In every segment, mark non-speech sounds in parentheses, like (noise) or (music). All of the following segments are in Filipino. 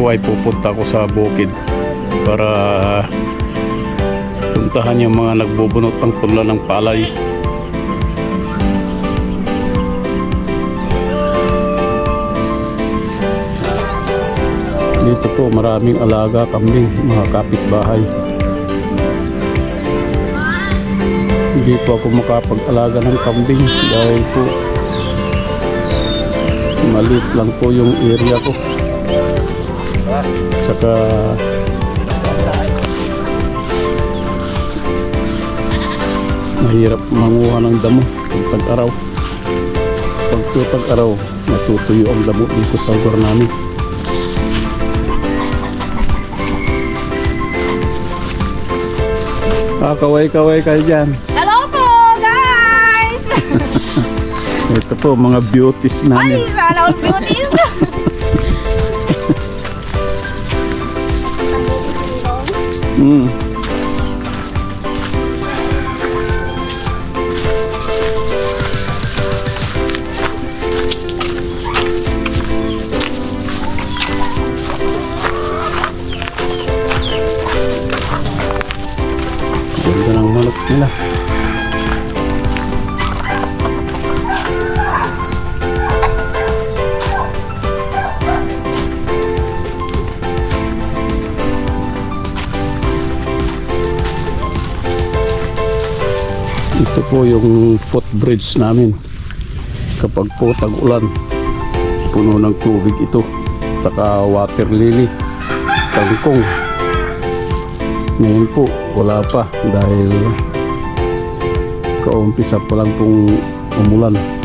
Po ay pupunta ako sa bukid para puntahan yung mga nagbubunot ng punla ng palay. Dito po maraming alaga kambing, mga kapitbahay. Hindi po ako makapag-alaga ng kambing dahil po maliit lang po yung area ko. Saka mahirap manguha ng damo pag tag-araw. Pag tag-araw, natutuyo ang damo dito sa lugar namin. Ah, kaway-kaway kayo dyan. Hello po, guys! (laughs) Ito po, mga beauties Ay, namin. sana all beauties! Mm. Ito po yung footbridge namin. Kapag po tag-ulan, puno ng tubig ito. Saka water lily, kangkong. Ngayon po, wala pa dahil kaumpisa pa lang pong umulan.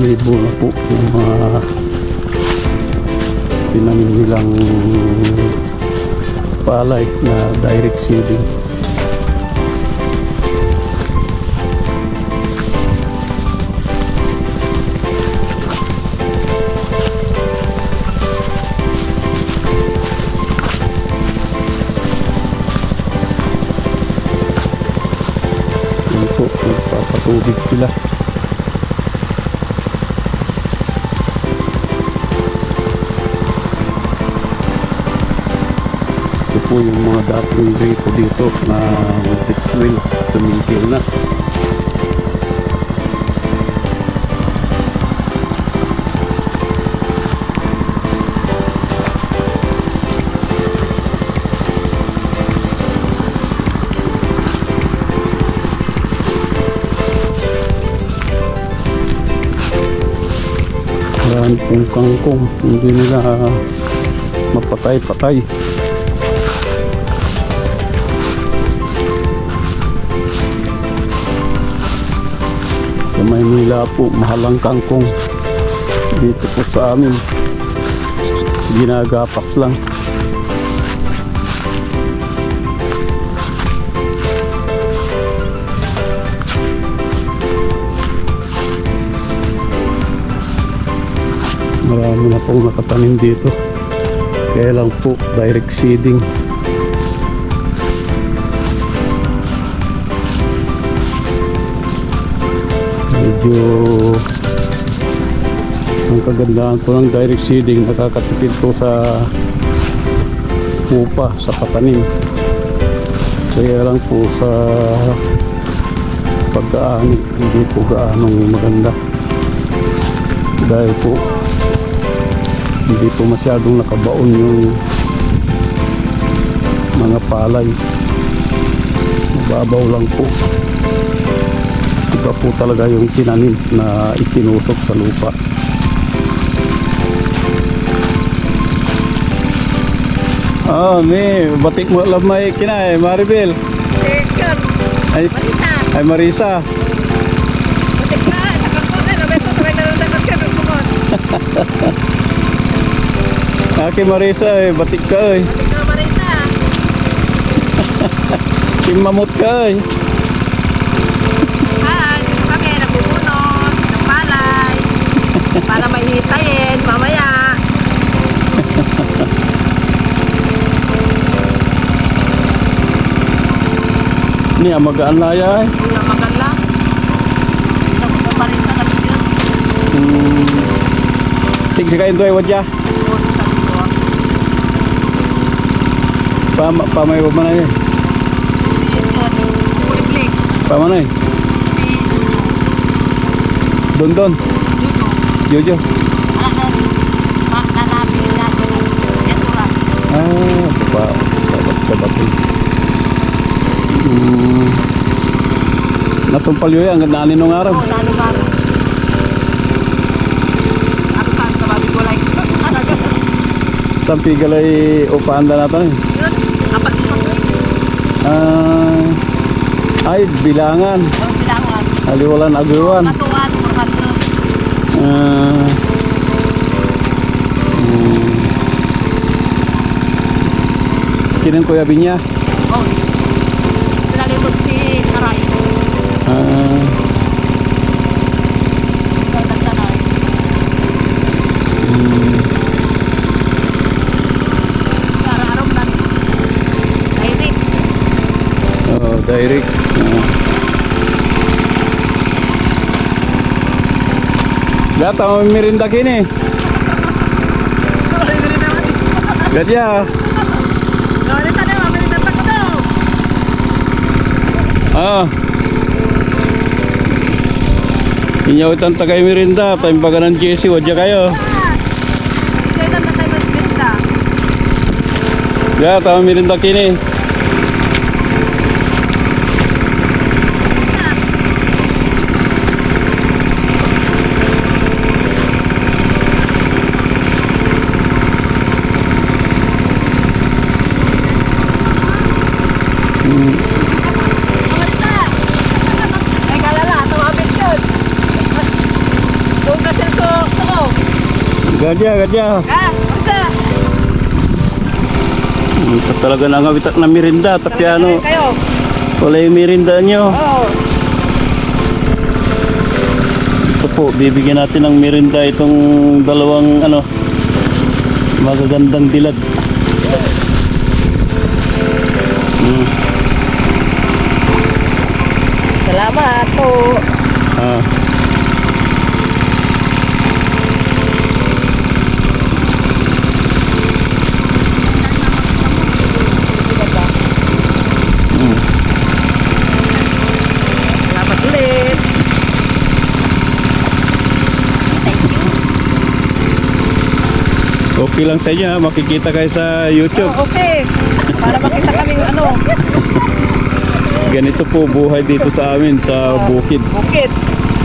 Tumibo na po yung mga tinanim nilang palay na direct seeding. Po, nagpapatubig sila. Po yung mga dating rito dito na mag wheel tumigil na. Marami pong kangkong, hindi nila mapatay-patay. Sa Maynila po, mahal ang kangkong. Dito po sa amin, ginagapas lang. Marami na pong nakatanim dito. Kaya lang po, direct seeding. Medyo ang kagandahan po ng direct seeding nakakatipid po sa upa sa patanim. Kaya lang po sa pagkaani hindi po gaanong maganda. Dahil po hindi po masyadong nakabaon yung mga palay. Mababaw lang po. Iba po talaga yung tinanim na itinusok sa lupa. Oh, may batik mo lang may kinay, Maribel. Ay, Marisa. ay Marisa. Butik na. Sa kampong na. Beto, tuloy na lang dapat ka. Bukod. Aki Marisa, eh, batik ka eh. Butik na, Marisa. (laughs) Simamot ka eh. Hi. Dito kami. Nabubunot. Ng palay. Para may hitayin. Mamaya. Ni amagaan laya eh. Una maganda. Ito ko Marisa na bigyan. Hmm. Sige kayo doy wadya. Pama pamay pa man eh. Si Kuliklik. Pama na eh. Don don. Jojo. Na. Yasura. Ah, pa dapat dapat. Hmm. Nasumpal yun ang gandaan nung araw. Oo, lalo nga. Ako saan ka babi ko like. Sampi galay upanda natin eh. Yun, apat sa sakit. Ah, ay bilangan. Ang bilangan. Aliwalan agawan. Kasuhan, kurkantro. Ah. Hmm. Kinang Kuya Binya. Oh, sila likod si Karay. Ah, Nagdagdagan. hmm. Araw-araw na. Direct. Oh, direct. Ah. Gata mo mirinda kini. Ko daw. Ah. Inyaw itang tagay mirinda. Paimbaga ng JC. Wadya kayo. Kaya na tayo magdinda. Kini. Ay, kalala, tumabit yun. Kung kasi so, to. Gadya, gadya. Ah, isa. Ito talaga nangawitak na mirinda. Tapi ano, Kayo. wala yung mirinda nyo. Oo. Ito po, bibigyan natin ng mirinda itong dalawang ano, magagandang dilag. Po. Ah. Hmm. Salamat ulit. Okay lang sa inyo, ha? makikita kayo sa YouTube. Oh, okay. Para makita kaming ano, Ganito po buhay dito sa amin sa bukid. bukid.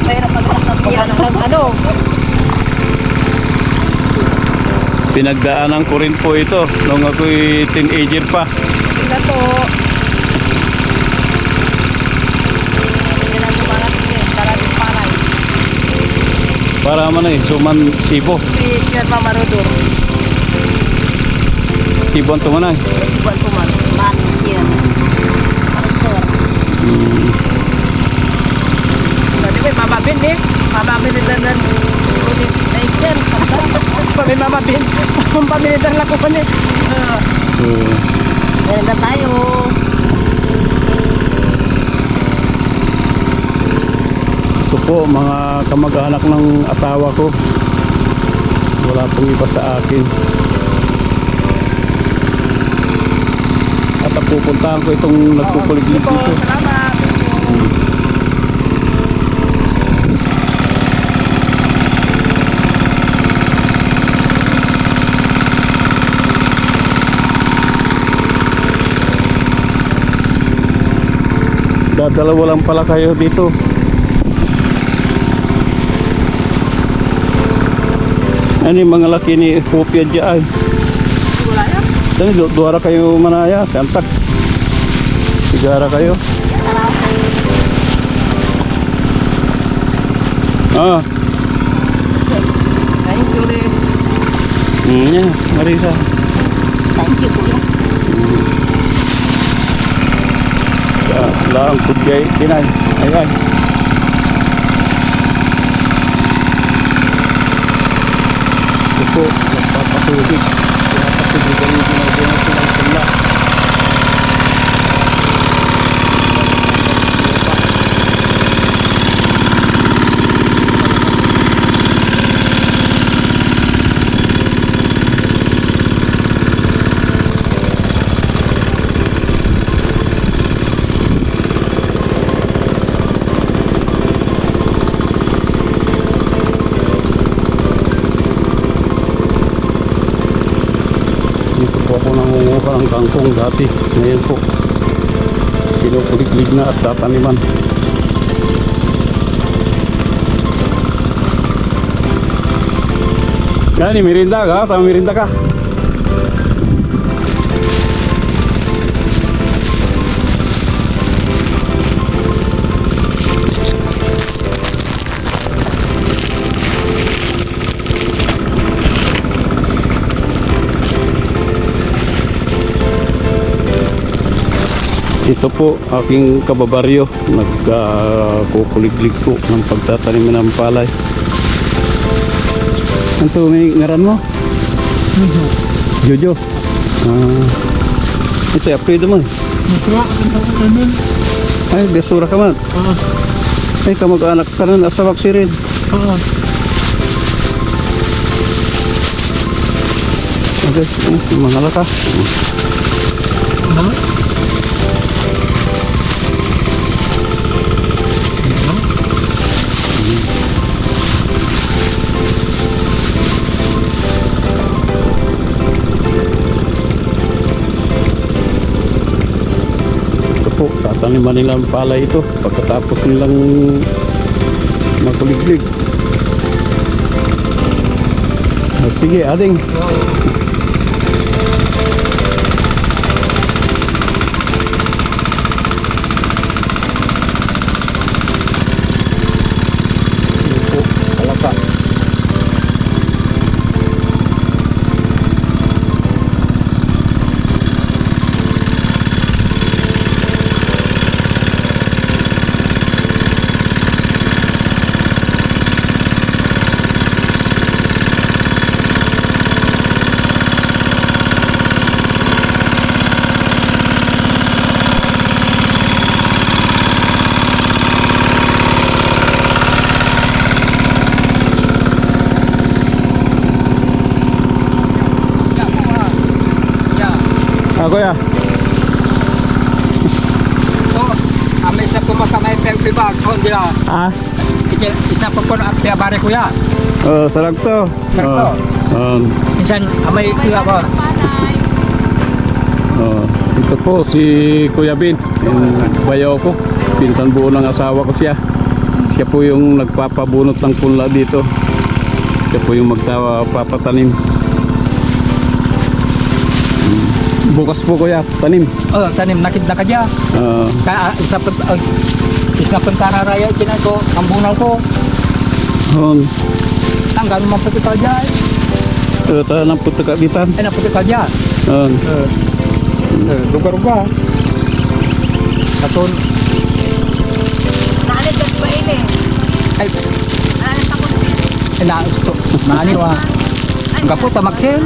Mahirap maghanap ng ano. Pinagdaanan ko rin po ito nung ako'y teenager pa. Tingnan po para man eh, suman sibo. Si Pierre Mamarodor. Sibon tumanay. Si Juan Hmm. Tadi may mamabin eh. Mamabin nila ng ulit na ikan. Pami mamabin. Pampamilitar lang ko. So, Meron na tayo. ito po mga kamag-anak ng asawa ko. Wala pong iba sa akin. pupuntahan ko itong nagpukuliglig dito. Salamat. Dadalawa lang pala kayo dito. Ano yung mga laki ni Kopya dyan? Dani, du duara kayo manaya, kantak. Sigara kayo. Ah, Thank you rin. mm, yeah, Marisa. Thank you, kuya. Ah, lang kudjay kinay. Ayan. Ito nagpapatubig. Pinapatubig ang ginagawa ng sila. Dito po ako nangunguha ng kangkong dati. Ngayon po, kinukuliglig na at tataniman. Gani, mirinda ka? Tama mirinda ka? Ito po aking kababaryo nagkukuliglig po ng pagtatanim ng palay. Ano may ngaran mo? Jojo. Ah, ito apelido mo. eh. Ay, desura ka man. Ay, kamag-anak ka nun. Asawak si Red. Okay, oh, mga laka. Ito po, tataniman nila ang palay ito pagkatapos nilang makuliglig. Ah, sige, ading. Ito po, palaka. Kuya. Kami sa kumakamay peng pibag, kung di na, Ah, isa pa po na at piyabari ko ya. oh, sarag to. Sarag to. Oh, um, Minsan, amay kuya ko. oh, ito po si Kuya Bin, yung bayaw ko. Pinsan buo ng asawa ko siya. Siya po yung nagpapabunot ng punla dito. Siya po yung magpapatanim. Mm. Bukas po kuya, tanim. Oh, tanim nakid na ka dya. Ah, Kaya isa pa, uh, isa pa kararaya kinan ko, ang bunal ko. hon, Ang gano'n man puti ka dya. ito tayo ng putakabitan. Ay, naputi ka dya. Hon, Uh, Lugar-lugar. Aton, Naalit ka ba ili? ay, Naalit ako na sili. ina, ito, maani wa. Kapo, tamaksin.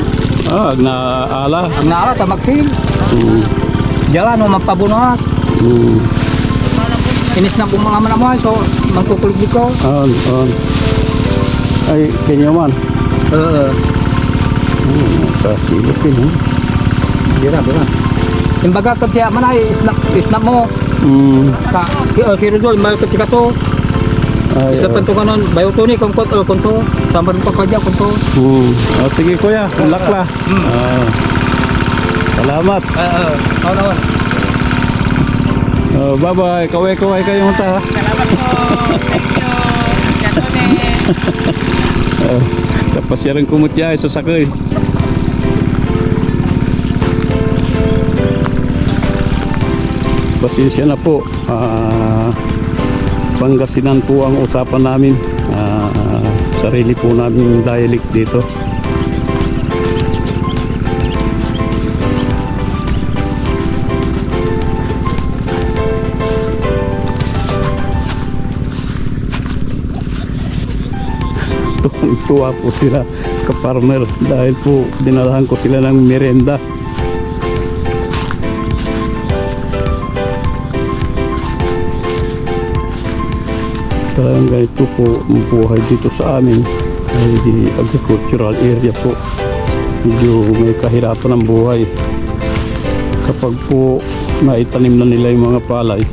Ah, naala. Ang naala, tamaksin. Mm, Jalan mo mapabunuhat. mm, Inis na po mga manamuhay, so magkukulig ko. hon, hon. Ay, kanya man. Uh, Hmm, kasilipin, ha? Bira, bira. Imbaga ka siya manay, isnap, isnap mo. Mm, Ka, uh, kiro doon, may katika to. Ay, Isa ah, pa to kanon, bayo to ni, kung kot, uh, kung to. Sambar pa ka dyan, kung to. mm. Ah, sige kuya, lakla. Ah, salamat. Uh, uh, oh, naman. Oh, bye-bye. Kaway-kaway kayong ta. Salamat po. Thank you. (laughs) Yan. Uh, tapos siya rin kumutya sa sakay. Pasensya na po. Ah, Pangasinan po ang usapan namin. Ah, sarili po namin dialect dito. (laughs) Tuwa po sila ka-farmer dahil po dinalahan ko sila ng merenda. Talagang ganito po ang buhay dito sa amin ay di agricultural area po. Medyo may kahirapan ng buhay. Kapag po naitanim na nila yung mga palay,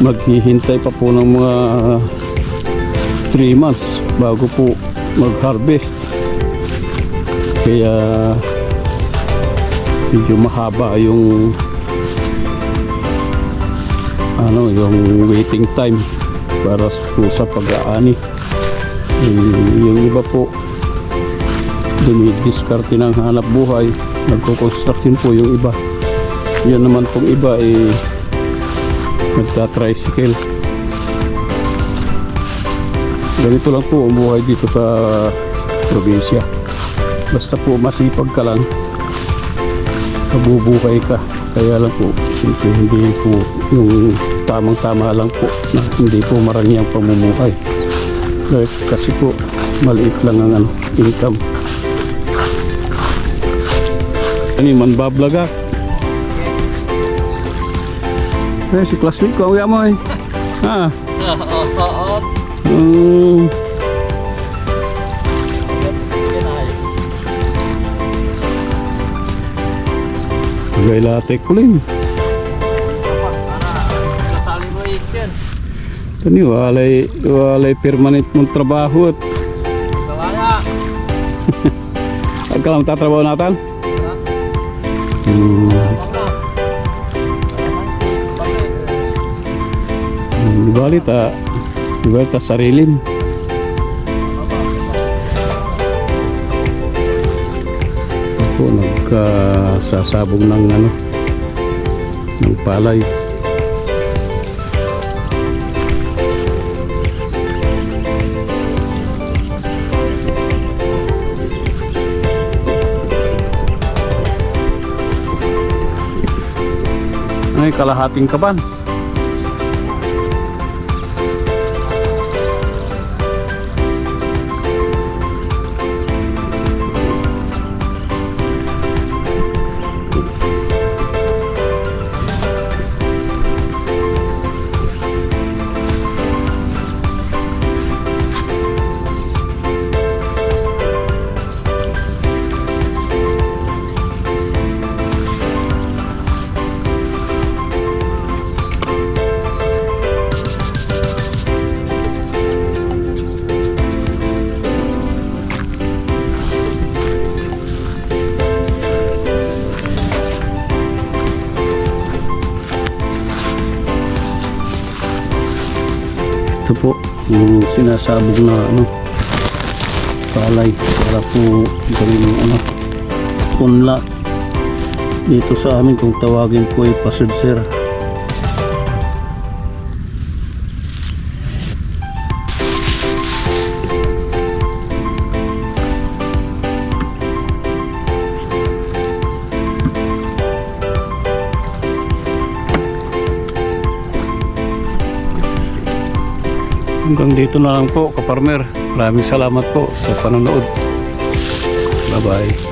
maghihintay pa po ng mga 3 months bago po mag-harvest. Kaya medyo mahaba yung ano yung waiting time para po sa pag-aani. Yung iba po dumidiskarte ng hanap buhay nagko-construction po yung iba. Yun naman pong iba eh nagta-tricycle. Ganito lang po ang buhay dito sa probinsya. Basta po masipag ka lang. Mabubuhay ka. Kaya lang po siyempre hindi po yung tamang tama lang po na hindi po marami ang pamumuhay. Dahil kasi po maliit lang ang ano, income. Ano yung manbablaga? Eh si classmate ko ang mo eh. (laughs) Ah. Hmm. Bagay latte ko Ito ni walay, walay permanent mong trabaho at Kawaya. (laughs) agka lang tatrabaho natin. Hmm. Hmm, bali ta, bali ta sarilin. Ako nagkasasabog ng ano, ng palay. Kalahating kaban. Yung sinasabog na ano, palay para po gawin yung ano, punla. Dito sa amin kung tawagin po ay pasudser. Hanggang dito na lang po, kaparmer. Maraming salamat po sa panonood. Bye-bye.